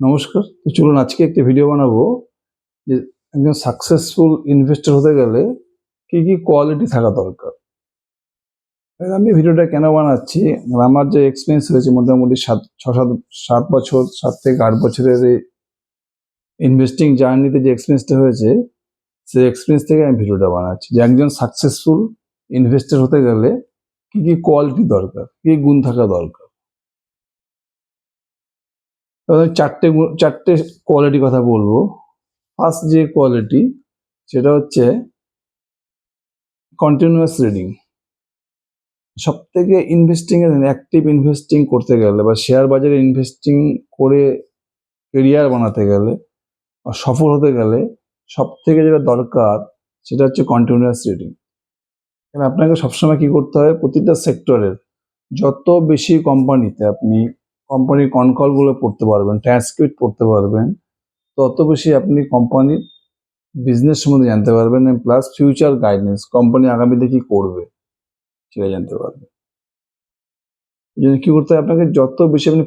নমস্কার। তো চলুন, আজকে একটা ভিডিও বানাবো যে একজন সাকসেসফুল ইনভেস্টর হতে গেলে কি কি কোয়ালিটি থাকা দরকার। আমি ভিডিওটা কেন বানাচ্ছি? আমার যে এক্সপিরিয়েন্স হয়েছে মোটামুটি সাত ছ সাত সাত বছর, সাত থেকে আট বছরের এই ইনভেস্টিং জার্নিতে যে এক্সপিরিয়েন্সটা হয়েছে সেই এক্সপিরিয়েন্স থেকে আমি ভিডিওটা বানাচ্ছি। যে একজন সাকসেসফুল ইনভেস্টর হতে গেলে কি কি কোয়ালিটি দরকার কি গুণ থাকা দরকার। চারটে চারটে কোয়ালিটি কথা বলব। ফার্স্ট যে কোয়ালিটি সেটা হচ্ছে কন্টিনিউয়াস রিডিং সব থেকে ইনভেস্টিং এর অ্যাক্টিভ ইনভেস্টিং করতে গেলে বা শেয়ার বাজারে ইনভেস্টিং করে কেরিয়ার বানাতে গেলে সফল হতে গেলে সব থেকে যেটা দরকার, সেটা হচ্ছে কন্টিনিউয়াস রিডিং এবার আপনাকে সবসময় কি করতে হবে? প্রতিটা সেক্টরের যত বেশি কোম্পানিতে আপনি কোম্পানির কনকলগুলো পড়তে পারবেন ট্রান্সক্রিপ্ট পড়তে পারবেন, তত বেশি আপনি কোম্পানির বিজনেস সম্বন্ধে জানতে পারবেন প্লাস ফিউচার গাইডেন্স কোম্পানি আগামীতে কি করবে সেটা জানতে পারবেন। এই জন্য কি করতে হবে? আপনাকে যত বেশি আপনি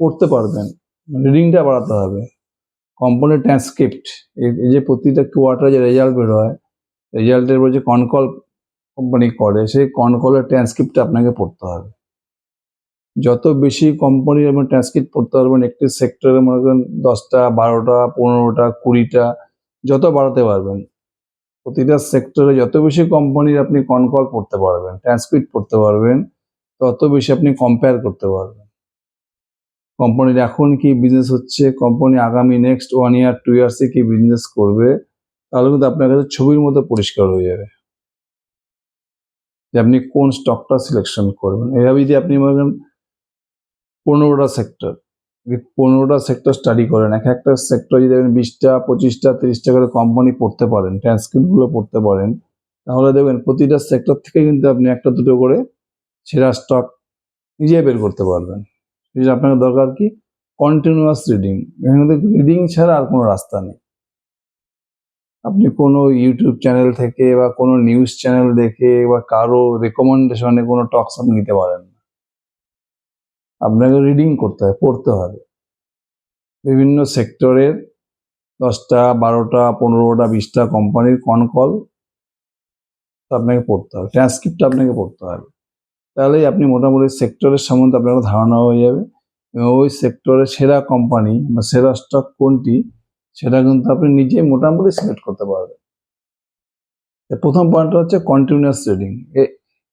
পড়তে পারবেন রিডিংটা বাড়াতে হবে। কোম্পানির ট্রান্সক্রিপ্ট এই যে প্রতিটা কোয়ার্টারে যে রেজাল্ট বেরোয় রেজাল্টের পর যে কনকল কোম্পানি করে, সেই কনকলের ট্রান্সক্রিপ্টটা আপনাকে পড়তে হবে। যত বেশি কোম্পানির আপনি ট্রান্সক্রিপ্ট পড়তে পারবেন, একটি সেক্টরে মনে করেন দশটা, বারোটা, পনেরোটা, কুড়িটা, যত বাড়াতে পারবেন, প্রতিটা সেক্টরে যত বেশি কোম্পানির আপনি কনকল পড়তে পারবেন ট্রান্সক্রিপ্ট পড়তে পারবেন, তত বেশি আপনি কম্পেয়ার করতে পারবেন। কোম্পানির এখন কি বিজনেস হচ্ছে কোম্পানি আগামী নেক্সট ওয়ান ইয়ার টু ইয়ার্সে কি বিজনেস করবে, তাহলে কিন্তু আপনার কাছে ছবির মতো পরিষ্কার হয়ে যাবে। যে আপনি কোন স্টকটা সিলেকশন করবেন এভাবে যদি আপনি মনে করেন পনেরোটা সেক্টর পনেরোটা সেক্টর স্টাডি করেন, এক একটা সেক্টর যদি দেখবেন বিশটা, পঁচিশটা, তিরিশটা করে কোম্পানি পড়তে পারেন ট্রান্সক্রিপ্টগুলো পড়তে পারেন, তাহলে দেখবেন প্রতিটা সেক্টর থেকে কিন্তু আপনি একটা, দুটো করে সেরা স্টক নিজে বের করতে পারবেন। জন্য আপনার দরকার কি? কন্টিনিউয়াস রিডিং এখানে রিডিং ছাড়া আর কোনো রাস্তা নেই। আপনি কোনো ইউটিউব চ্যানেল থেকে বা কোনো নিউজ চ্যানেল দেখে বা কারও রেকমেন্ডেশনে কোনো টক্স আপনি নিতে পারেন না। আপনাকে রিডিং করতে হবে পড়তে হবে। বিভিন্ন সেক্টরের দশটা, বারোটা, পনেরোটা, বিশটা কোম্পানির কনকল আপনাকে পড়তে হবে ট্রান্সক্রিপ্ট আপনাকে পড়তে হবে। তাহলেই আপনি মোটামুটি সেক্টরের সম্বন্ধে আপনার ধারণা হয়ে যাবে এবং ওই সেক্টরের সেরা কোম্পানি বা সেরা স্টক কোনটি, সেটা কিন্তু আপনি নিজে মোটামুটি সিলেক্ট করতে পারবেন। প্রথম পয়েন্টটা হচ্ছে কন্টিনিউয়াস রিডিং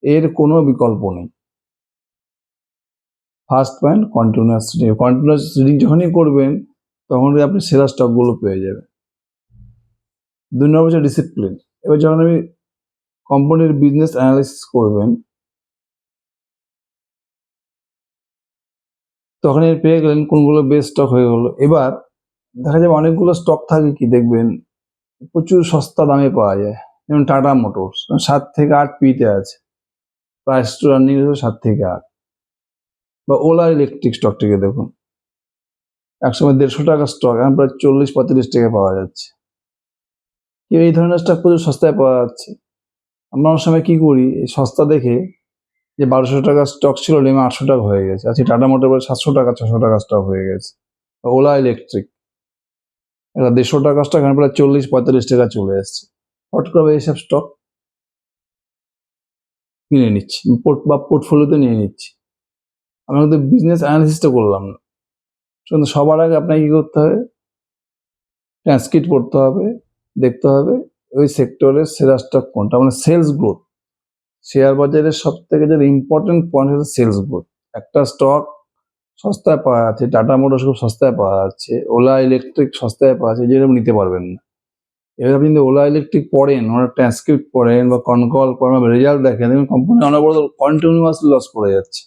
এর কোনো বিকল্প নেই। First point continuous reading continuous reading যখনই করবেন, তখন আপনি সেরা স্টকগুলো পেয়ে যাবেন। দুই নম্বর হচ্ছে ডিসিপ্লিন এবার যখন আমি কোম্পানির বিজনেস অ্যানালিসিস করবেন, তখন এর পেয়ে গেলেন কোনগুলো বেস্ট স্টক হয়ে গেলো। এবার দেখা যাবে অনেকগুলো স্টক থাকে কি দেখবেন, প্রচুর সস্তা দামে পাওয়া যায়। যেমন টাটা মোটরস সাত থেকে আট পিতে আছে। প্রাইস টু রানিং সাত থেকে আট। বা ওলা ইলেকট্রিক স্টকটিকে দেখুন। একসময় দেড়শো টাকা স্টক এখন প্রায় চল্লিশ পঁয়তাল্লিশ টাকা পাওয়া যাচ্ছে। কেউ এই ধরনের স্টক প্রচুর সস্তায় পাওয়া যাচ্ছে। আমরা অনেক সময় কী করি, এই সস্তা দেখে যে বারোশো টাকা স্টক ছিল, নেমে আটশো টাকা হয়ে গেছে। আজকে টাটা মোটর সাতশো টাকা, ছশো টাকা স্টক হয়ে গেছে। বা ওলা ইলেকট্রিক এটা দেড়শো টাকা স্টক এখন প্রায় চল্লিশ পঁয়তাল্লিশ টাকা চলে এসছে। হট করে এইসব স্টক কিনে নিচ্ছি, বা পোর্টফোলিওতে নিয়ে নিচ্ছি। আমি কিন্তু বিজনেস অ্যানালিসিসটা করলাম না। কিন্তু সবার আগে আপনাকে কি করতে হবে? ট্রান্সক্রিপ্ট পড়তে হবে, দেখতে হবে ওই সেক্টরের সেরা স্টক কোনটা মানে সেলস গ্রোথ শেয়ার বাজারের সব থেকে যেটা ইম্পর্টেন্ট পয়েন্ট হচ্ছে সেলস গ্রোথ একটা স্টক সস্তায় পাওয়া যাচ্ছে টাটা মোটরস খুব সস্তায় পাওয়া যাচ্ছে ওলা ইলেকট্রিক সস্তায় পাওয়া যাচ্ছে, যেরকম নিতে পারবেন না। এবার আপনি যদি ওলা ইলেকট্রিক পড়েন, ওনার ট্রান্সক্রিপ্ট পড়েন বা কনকল পড়েন বা রেজাল্ট দেখেন কোম্পানি অনবরত কন্টিনিউয়াসলি লস পড়ে যাচ্ছে।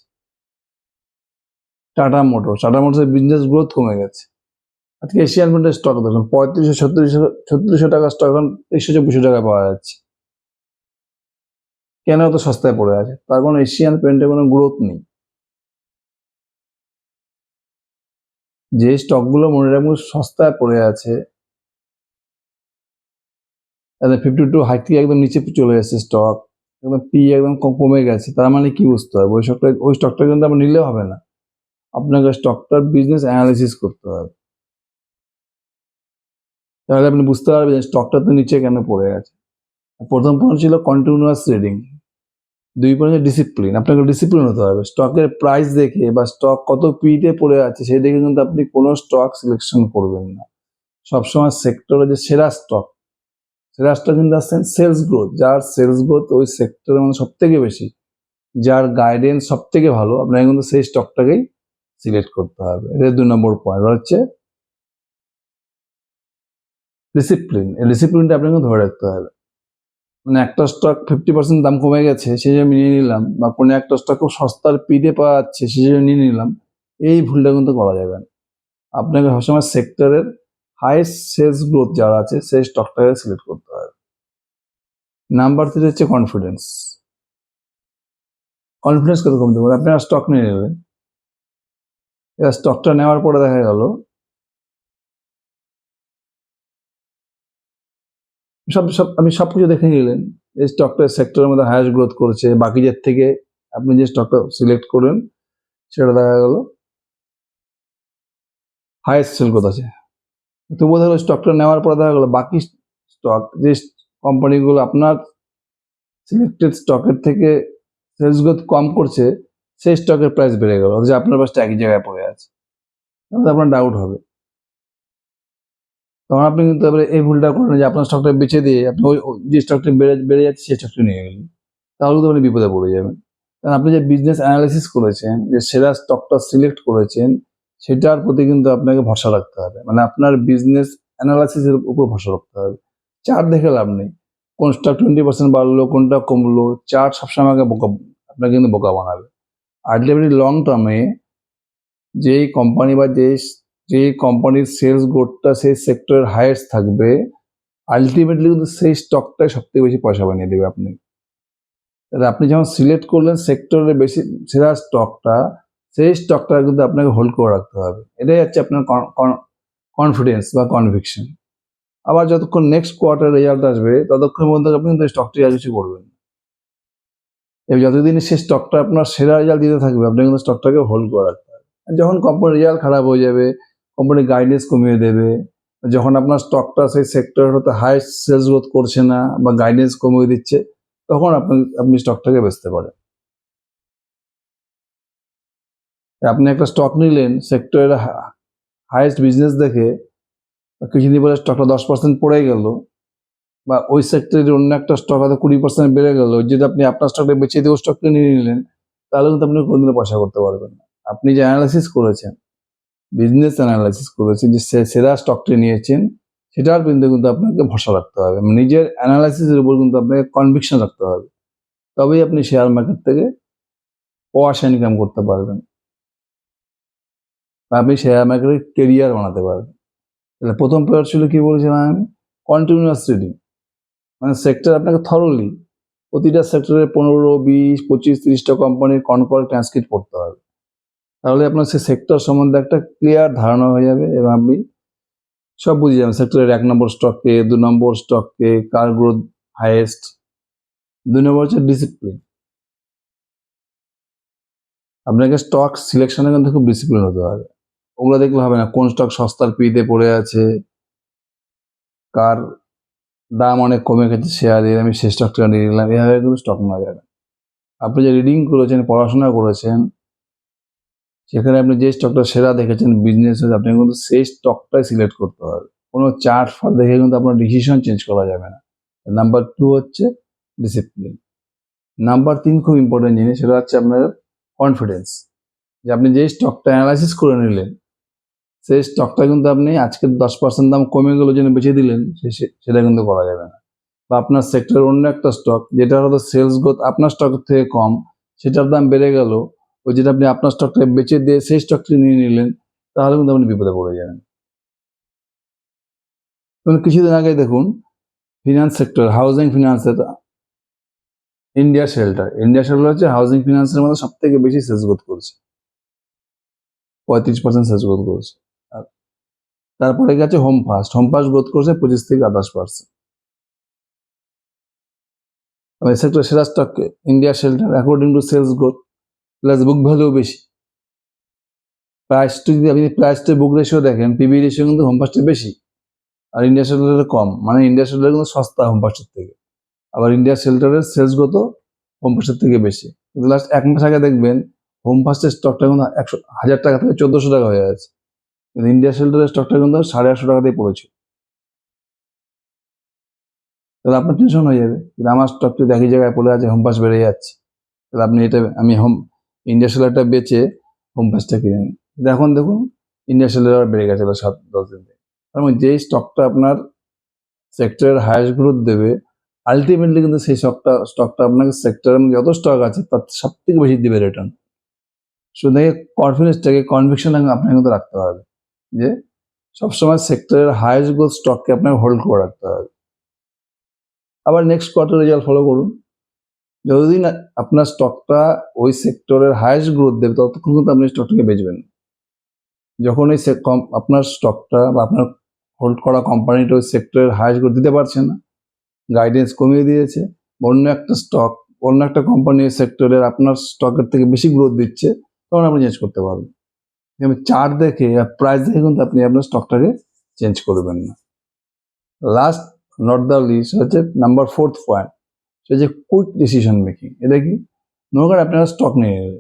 টাটা মোটরস। টাটা মোটরসের বিজনেস গ্রোথ কমে গেছে। আজকে এশিয়ান পেন্টের স্টক দেখুন, পঁয়ত্রিশশো, ছত্রিশশো ছত্রিশশো টাকার স্টক এখন একশো চব্বিশশো টাকায় পাওয়া যাচ্ছে। কেন এত সস্তায় পড়ে আছে? তার কোনো এশিয়ান পেন্টের কোনো গ্রোথ নেই। যে স্টকগুলো মনে রাখব সস্তায় পড়ে আছে ফিফটি টু হাইট থেকে একদম নিচে চলে এসেছে স্টক একদম পি একদম কমে গেছে, তার মানে কি বুঝতে হবে? ওই স্টকটা ওই স্টকটা কিন্তু আমরা নিলে হবে না। আপনাকে স্টকটার বিজনেস অ্যানালিসিস করতে হবে। তাহলে আপনি বুঝতে পারবেন স্টকটা তো নিচে কেন পড়ে আছে। প্রথম পয়েন্ট ছিল কন্টিনিউয়াস ট্রেডিং দুই পয়েন্ট ডিসিপ্লিন আপনাকে ডিসিপ্লিন হতে হবে। স্টকের প্রাইস দেখে বা স্টক কত পিতে পড়ে আছে সেই দেখে কিন্তু আপনি কোনো স্টক সিলেকশন করবেন না। সবসময় সেক্টরে যে সেরা স্টক সেরা স্টক কিন্তু আসছেন সেলস গ্রোথ যার সেলস গ্রোথ ওই সেক্টরের মধ্যে সব থেকে বেশি, যার গাইডেন্স সব থেকে ভালো আপনাকে কিন্তু সেই স্টকটাকেই সিলেক্ট করতে হবে। এটা দুই নম্বর পয়েন্ট হচ্ছে ডিসিপ্লিন এই ডিসিপ্লিনটা আপনাকে ধরে রাখতে হবে। মানে একটা স্টক ফিফটি পার্সেন্ট দাম কমে গেছে, সেই জন্য নিয়ে নিলাম, বা কোনো একটা স্টক খুব সস্তার পিডে পাওয়া যাচ্ছে, সেই জন্য নিয়ে নিলাম, এই ভুলটা কিন্তু করা যাবে না। আপনাকে সবসময় সেক্টরের হাইস্ট সেলস গ্রোথ যারা আছে, সেই স্টকটাকে সিলেক্ট করতে হবে। নাম্বার থ্রি হচ্ছে কনফিডেন্স কনফিডেন্স কীরকম দেবেন আপনারা স্টক নিয়ে নেবেন। এবার স্টকটা নেওয়ার পরে দেখা গেল, সব সব আপনি সব কিছু দেখে নিলেন। এই স্টকটা সেক্টরের মধ্যে হায়াস্ট গ্রোথ করেছে। বাকিদের থেকে আপনি যে স্টকটা সিলেক্ট করলেন, সেটা দেখা গেল হায়েস্ট সেল গ্রোথ আছে। দেখা গেলো স্টকটা নেওয়ার পরে দেখা গেলো বাকি স্টক যে কোম্পানিগুলো আপনার সিলেক্টেড স্টকের থেকে সেলস গ্রোথ কম করছে সেই স্টকের প্রাইস বেড়ে গেল। অথচ আপনার পাশটা একই জায়গায় পড়ে আছে। তাহলে আপনার ডাউট হবে। তখন আপনি কিন্তু এই ভুলটা করেন যে আপনার স্টকটা বেচে দিয়ে আপনি ওই যে স্টকটা বেড়ে বেড়ে যাচ্ছে সেই স্টকটা নিয়ে গেলেন। তাহলে কিন্তু আপনি বিপদে পড়ে যাবেন। কারণ আপনি যে বিজনেস অ্যানালাইসিস করেছেন, যে সেরা স্টকটা সিলেক্ট করেছেন, সেটার প্রতি কিন্তু আপনাকে ভরসা রাখতে হবে। মানে আপনার বিজনেস অ্যানালাইসিসের উপর ভরসা রাখতে হবে। চার্ট দেখে লাভ নেই। কোন স্টক টোয়েন্টি পার্সেন্ট বাড়লো, কোনটা কমলো চার্ট সবসময় আমাকে বোকা, আপনাকে কিন্তু বোকা বানাবে। আলটিমেটলি লং টার্মে যেই কোম্পানি বা যে যে কোম্পানির সেলস গ্রোথটা সেই সেক্টরের হাইয়েস্ট থাকবে আলটিমেটলি কিন্তু সেই স্টকটাই সব থেকে বেশি পয়সা বানিয়ে দেবে আপনি। তাহলে আপনি যখন সিলেক্ট করলেন সেক্টরের বেশি, সেরা স্টকটা সেই স্টকটা কিন্তু আপনাকে হোল্ড করে রাখতে হবে। এটাই হচ্ছে আপনার কনফিডেন্স বা কনভিকশন আবার যতক্ষণ নেক্সট কোয়ার্টার রেজাল্ট আসবে, ততক্ষণ মধ্যে আপনি কিন্তু স্টকটি আর কিছু করবেন। এবার যতদিন সেই স্টকটা আপনার সেরা রেজাল্ট দিতে থাকবে আপনি কিন্তু স্টকটাকে হোল্ড করে রাখতে হবে যখন কোম্পানির রেজাল্ট খারাপ হয়ে যাবে কোম্পানি গাইডেন্স কমিয়ে দেবে, যখন আপনার স্টকটা সেই সেক্টরের হতে হাই সেলস গ্রোথ করছে না বা গাইডেন্স কমিয়ে দিচ্ছে, তখন আপনি আপনি স্টকটাকে বেচতে পারেন। আপনি একটা স্টক নিলেন সেক্টরের হাইয়েস্ট বিজনেস দেখে, কিছুদিন পরে স্টকটা দশ পার্সেন্ট পড়ে গেল বা ওই সেক্টরের অন্য একটা স্টক হয়তো কুড়ি পার্সেন্ট বেড়ে গেল, যদি আপনি আপনার স্টকটা বেঁচে দিয়ে ওই স্টকটা নিয়ে নিলেন, তাহলে কিন্তু আপনি কোনোদিনও পয়সা করতে পারবেন না। আপনি যে অ্যানালাইসিস করেছেন বিজনেস অ্যানালাইসিস করেছেন, যে সে- সেরা স্টকটি নিয়েছেন, সেটার কিন্তু কিন্তু আপনাকে ভরসা রাখতে হবে। মানে নিজের অ্যানালাইসিসের উপর কিন্তু আপনাকে কনভিকশন রাখতে হবে। তবেই আপনি শেয়ার মার্কেট থেকে পয়সা ইনকাম করতে পারবেন। বা আপনি শেয়ার মার্কেটে কেরিয়ার বানাতে পারবেন। তাহলে প্রথম পেয়ার ছিল কি বলেছিলাম আমি? কন্টিনিউয়াস ট্রেডিং মানে সেক্টর আপনাকে থরলি প্রতিটা সেক্টরে পনেরো, বিশ, পঁচিশ, তিরিশটা কোম্পানির কনকল ট্রান্সক্রিপ্ট পড়তে হবে। তাহলে আপনার সেই সেক্টর সম্বন্ধে একটা ক্লিয়ার ধারণা হয়ে যাবে এবং আপনি সব বুঝে যাবেন। সেক্টরের এক নম্বর স্টককে দু নম্বর স্টককে কার গ্রোথ হাইয়েস্ট দুই নম্বর হচ্ছে ডিসিপ্লিন আপনাকে স্টক সিলেকশনে কিন্তু খুব ডিসিপ্লিন হতে হবে। ওগুলো দেখলে হবে না, কোন স্টক সস্তার পিতে পড়ে আছে, কার দাম অনেক কমে গেছে শেয়ারের আমি সেই স্টকটা নিয়ে নিলাম এভাবে কিন্তু স্টক নেওয়া যাবে। আপনি যে রিডিং করেছেন, পড়াশোনা করেছেন, সেখানে আপনি যে স্টকটা সেরা দেখেছেন বিজনেস আপনি কিন্তু সেই স্টকটাই সিলেক্ট করতে হবে। কোনো চার্ট ফার দেখে কিন্তু আপনার ডিসিশন চেঞ্জ করা যাবে না। নাম্বার টু হচ্ছে ডিসিপ্লিন নাম্বার তিন খুব ইম্পর্টেন্ট জিনিস, সেটা হচ্ছে আপনার কনফিডেন্স যে আপনি যে স্টকটা অ্যানালাইসিস করে নিলেন সেই স্টকটা কিন্তু আপনি আজকে দশ পার্সেন্ট দাম কমে গেলো জন্য বেঁচে দিলেন সেটা কিন্তু করা যাবে না। বা আপনার সেক্টরের অন্য একটা স্টক যেটা হয়তো সেলস গ্রোথ আপনার স্টকের থেকে কম, সেটার দাম বেড়ে গেল, ওই যেটা আপনি আপনার স্টকটা বেচে দিয়ে সেই স্টকটি নিয়ে নিলেন, তাহলে কিন্তু আপনি বিপদে পড়ে যাবেন। যেমন কিছুদিন আগে দেখুন ফিনান্স সেক্টর হাউজিং ফিনান্সের ইন্ডিয়া শেল্টার ইন্ডিয়া শেল্টার হচ্ছে হাউজিং ফিনান্সের মধ্যে সব থেকে বেশি সেলস গ্রোথ করছে। পঁয়ত্রিশ পার্সেন্ট সেলস গ্রোথ করেছে। তারপরে গেছে home first home first growth করছে পঁচিশ থেকে আঠাশ পার্সেন্ট সেক্টর সেরা স্টককে India shelter according to sales growth plus book value বেশি। প্রাইস টু যদি আপনি প্রাইস টু বুক রেশিও দেখেন পিবি রেশিও কিন্তু হোম ফাস্টে বেশি। আর ইন্ডিয়া শেল্টারের কম। মানে ইন্ডিয়া শেল্টার কিন্তু সস্তা হোম পাস্টের থেকে। আবার ইন্ডিয়া শেল্টারের সেলস গত হোম পাস্টের থেকে বেশি। কিন্তু লাস্ট এক মাস আগে দেখবেন হোম ফার্স্টের স্টকটা কিন্তু একশো, হাজার টাকা থেকে চোদ্দোশো টাকা হয়ে আছে কিন্তু ইন্ডিয়া শেল্টারের স্টকটা কিন্তু সাড়ে আটশো টাকাতেই পড়েছে। তাহলে আপনার টেনশন হয়ে যাবে। কিন্তু আমার স্টক যদি একই জায়গায় পড়ে আছে হোম পাস বেড়ে যাচ্ছে, তাহলে আপনি এটা, আমি হোম ইন্ডিয়া সেলারটা বেচে হোম পাসটা কিনে নিন। কিন্তু এখন দেখুন ইন্ডিয়া সেলার বেড়ে গেছে সাত, দশ দিন থেকে তার মানে যেই স্টকটা আপনার সেক্টরের হায়েস্ট গ্রোথ দেবে আলটিমেটলি কিন্তু সেই স্টকটা স্টকটা আপনাকে সেক্টরের যত স্টক আছে, তার সব থেকে বেশি দেবে রিটার্ন শুধু কনফিডেন্সটাকে কনভিকশনটাকে আপনাকে কিন্তু রাখতে হবে। যে সবসময় সেক্টরের হায়েস্ট গ্রোথ স্টককে আপনাকে হোল্ড করে রাখতে হবে। আবার নেক্সট কোয়ার্টার রেজাল্ট ফলো করুন। যতদিন আপনার স্টকটা ওই সেক্টরের হায়েস্ট গ্রোথ দেবে, ততক্ষণ কিন্তু আপনি স্টকটাকে বেচবেন যখন কম- আপনার স্টকটা বা আপনার হোল্ড করা কোম্পানিটা ওই সেক্টরের হায়েস্ট গ্রোথ দিতে পারছে না গাইডেন্স কমিয়ে দিয়েছে, অন্য একটা স্টক অন্য একটা কোম্পানি সেক্টরের আপনার স্টকের থেকে বেশি গ্রোথ দিচ্ছে, তখন আপনি চেঞ্জ করতে পারবেন। কিন্তু চার্ট দেখে প্রাইস দেখে কিন্তু আপনি আপনার স্টকটাকে চেঞ্জ করবেন না। লাস্ট নট দ্য লিস্ট হচ্ছে নাম্বার ফোর্থ পয়েন্ট সেটা হচ্ছে কুইক ডিসিশন মেকিং এটা কি? করেন আপনারা স্টক নিয়ে নেবেন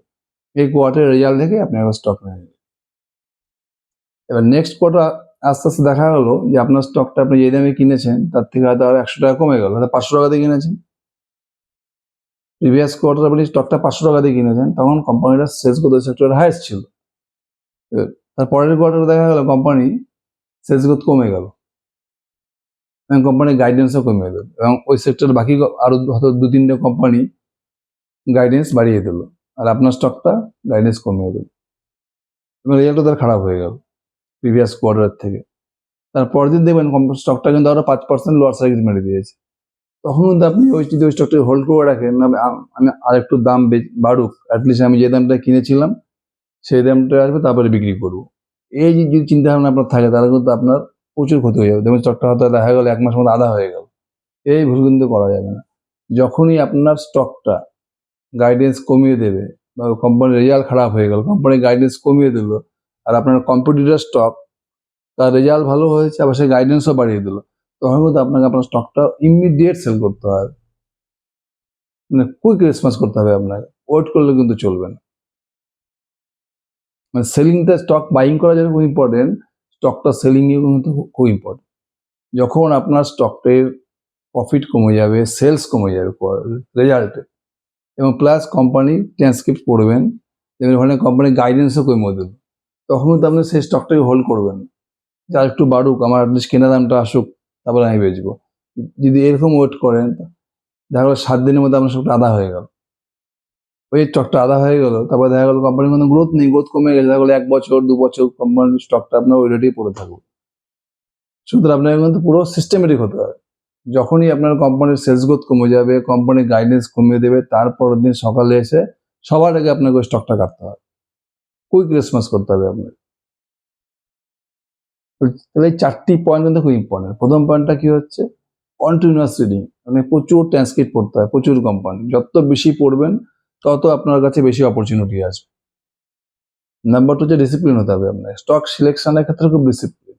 এই কোয়ার্টারের রেজাল্ট দেখে আপনি একটা স্টক নিয়ে নেবেন। এবার নেক্সট কোয়ার্টার আস্তে আস্তে দেখা হলো যে আপনার স্টকটা আপনি যে দামে কিনেছেন, তার থেকে হয়তো আরও একশো টাকা কমে গেল। হয়তো পাঁচশো টাকা দিয়ে কিনেছেন। প্রিভিয়াস কোয়ার্টার আপনি স্টকটা পাঁচশো টাকা দিয়ে কিনেছেন, তখন কোম্পানিটার সেলস গ্রোথ সেক্টরের হাইস্ট ছিল। তার পরের কোয়ার্টারে দেখা গেল কোম্পানি সেলস গ্রোথ কমে গেল। এবং কোম্পানির গাইডেন্সও কমিয়ে দিল এবং ওই সেক্টরের বাকি আরও হয়তো দু তিনটে কোম্পানি গাইডেন্স বাড়িয়ে দিল। আর আপনার স্টকটা গাইডেন্স কমিয়ে দিল। এবং রেজাল্টও তার খারাপ হয়ে গেল প্রিভিয়াস কোয়ার্টারের থেকে। তারপরের দিন দেখবেন স্টকটা কিন্তু আরও পাঁচ পার্সেন্ট লোয়ার সাইজ মেরে দিয়েছে। তখন কিন্তু আপনি ওই যদি ওই স্টকটা হোল্ড করে রাখেন। আমি আর একটু দাম বাড়ুক। অ্যাটলিস্ট আমি যে দামটা কিনেছিলাম সেই দামটা আসবে, তারপরে বিক্রি করব। এই যে, যদি চিন্তা ভাবনা আপনার থাকে, তাহলে কিন্তু আপনার প্রচুর ক্ষতি হয়ে যাবে। যেমন স্টকটা হয়তো দেখা গেল, এক মাস মধ্যে আধা হয়ে গেল। এই ভুল কিন্তু করা যাবে না। যখনই আপনার স্টকটা গাইডেন্স কমিয়ে দেবে, বা কোম্পানির রেজাল্ট খারাপ হয়ে গেল কোম্পানির গাইডেন্স কমিয়ে দিল, আর আপনার কম্পিটিটর স্টক তার রেজাল্ট ভালো হয়েছে, আবার সে গাইডেন্সও বাড়িয়ে দিল, তখন কিন্তু আপনাকে আপনার স্টকটা ইমিডিয়েট সেল করতে হবে। মানে কুইক রেসপন্স করতে হবে আপনাকে। ওয়েট করলে কিন্তু চলবে না। মানে সেলিংটা স্টক বাইং করা যেন খুব ইম্পর্টেন্ট স্টকটা সেলিং কিন্তু খুব ইম্পর্টেন্ট যখন আপনার স্টকের প্রফিট কমে যাবে সেলস কমে যাবে রেজাল্টে এবং প্লাস কোম্পানি ট্রান্সক্রিপ্ট করবেন এবং ওখানে কোম্পানি গাইডেন্সও কমে দিল তখন কিন্তু আপনি সেই স্টকটাকে হোল্ড করবেন। যা একটু বাড়ুক, আমার অ্যাটলিস্ট কেনা দামটা আসুক, তারপরে আমি বেচবো। যদি এরকম ওয়েট করেন দেখা গেলো সাত দিনের মধ্যে আপনার স্টকটা আধা হয়ে গেল। ওই স্টকটা আধা হয়ে গেল। তারপরে দেখা গেলো কোম্পানির কোনো গ্রোথ নেই গ্রোথ কমে গেছে। দেখা গেলো এক বছর, দু বছর কোম্পানির স্টকটা আপনার ওই রেটেই পড়ে থাকবে সুতরাং আপনাকে কিন্তু পুরো সিস্টেমেটিক হতে হবে। যখনই আপনার কোম্পানির সেলস গ্রোথ কমে যাবে কোম্পানির গাইডেন্স কমিয়ে দেবে, তারপরের দিন সকালে এসে সবার আগে আপনাকে ওই স্টকটা কাটতে হবে। কুইক রেসপন্স করতে হবে আপনাকে। তাহলে এই চারটি পয়েন্ট কিন্তু খুব ইম্পর্টেন্ট প্রথম পয়েন্টটা কি হচ্ছে? কন্টিনিউয়াস রিডিং মানে প্রচুর ট্রান্সক্রিপ্ট পড়তে হয়, প্রচুর কোম্পানি যত বেশি পড়বেন তত আপনার কাছে বেশি অপরচুনিটি আসবে। নাম্বার টু হচ্ছে ডিসিপ্লিন হতে হবে আপনার স্টক সিলেকশনের ক্ষেত্রে খুব ডিসিপ্লিন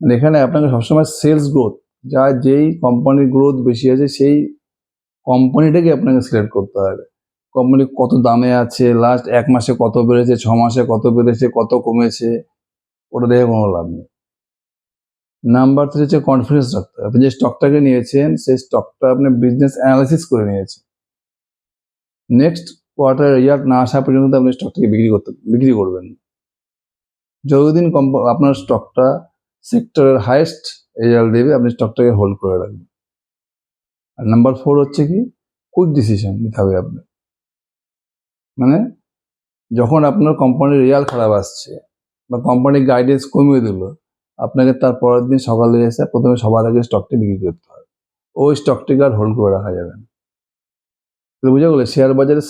এখানে আপনাকে সবসময় সেলস গ্রোথ যা যেই কোম্পানির গ্রোথ বেশি আছে, সেই কোম্পানিটাকে আপনাকে সিলেক্ট করতে হবে। কোম্পানি কত দামে আছে লাস্ট এক মাসে কত বেড়েছে, ছ মাসে কত বেড়েছে, কত কমেছে, ওটা দেখে কোনো লাভ নেই। নাম্বার থ্রি হচ্ছে কনফিডেন্স রাখতে হবে। আপনি যে স্টকটাকে নিয়েছেন, সেই স্টকটা আপনি বিজনেস অ্যানালাইসিস করে নিয়েছেন। নেক্সট কোয়ার্টার রেজাল্ট না আসা পর্যন্ত আপনি স্টকটাকে বিক্রি করতে, বিক্রি করবেন। যতদিন কোম্পা- আপনার স্টকটা সেক্টরের হাইয়েস্ট রেজাল্ট দেবে, আপনি স্টকটাকে হোল্ড করে রাখবেন। আর নাম্বার ফোর হচ্ছে কি কুইক ডিসিশন নিতে হবে আপনার। মানে যখন আপনার কোম্পানির রেজাল্ট খারাপ আসছে বা কোম্পানির গাইডেন্স কমিয়ে দিল, আপনাকে তার পরের দিন সকালে এসে প্রথমে সবার আগে স্টকটি বিক্রি করতে হবে। ওই স্টকটিকে আর হোল্ড করে রাখা যাবে না। তো বুঝা গেলে শেয়ার বাজারে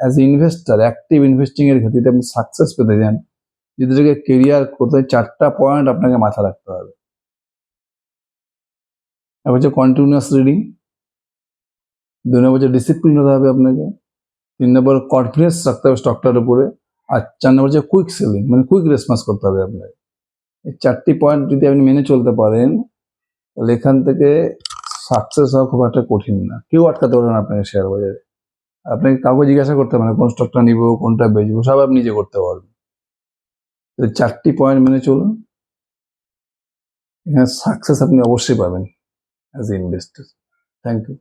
অ্যাজ ইনভেস্টার অ্যাক্টিভ ইনভেস্টিং এর ক্ষেত্রে যদি আপনি সাকসেস পেতে চান। যদি কেরিয়ার করতে চারটা পয়েন্ট আপনাকে মাথা রাখতে হবে। এক হচ্ছে কন্টিনিউয়াস রিডিং দুই নম্বর হচ্ছে ডিসিপ্লিন হতে হবে আপনাকে, তিন নম্বর কনফিডেন্স রাখতে হবে স্টকটার উপরে, আর চার নম্বর হচ্ছে কুইক সেলিং মানে কুইক রেসপন্স করতে হবে আপনাকে। এই চারটি পয়েন্ট যদি আপনি মেনে চলতে পারেন, তাহলে এখান থেকে সাকসেস হওয়া খুব একটা কঠিন না। কেউ আটকাতে পারবে না আপনাকে শেয়ার বাজারে। আপনাকে কাউকে জিজ্ঞাসা করতে পারেন, কোন স্টকটা নিব, কোনটা বেচবো, সব আপনি নিজে করতে পারবেন। তো চারটি পয়েন্ট মেনে চলুন। এখানে সাকসেস আপনি অবশ্যই পাবেন as a investor thank you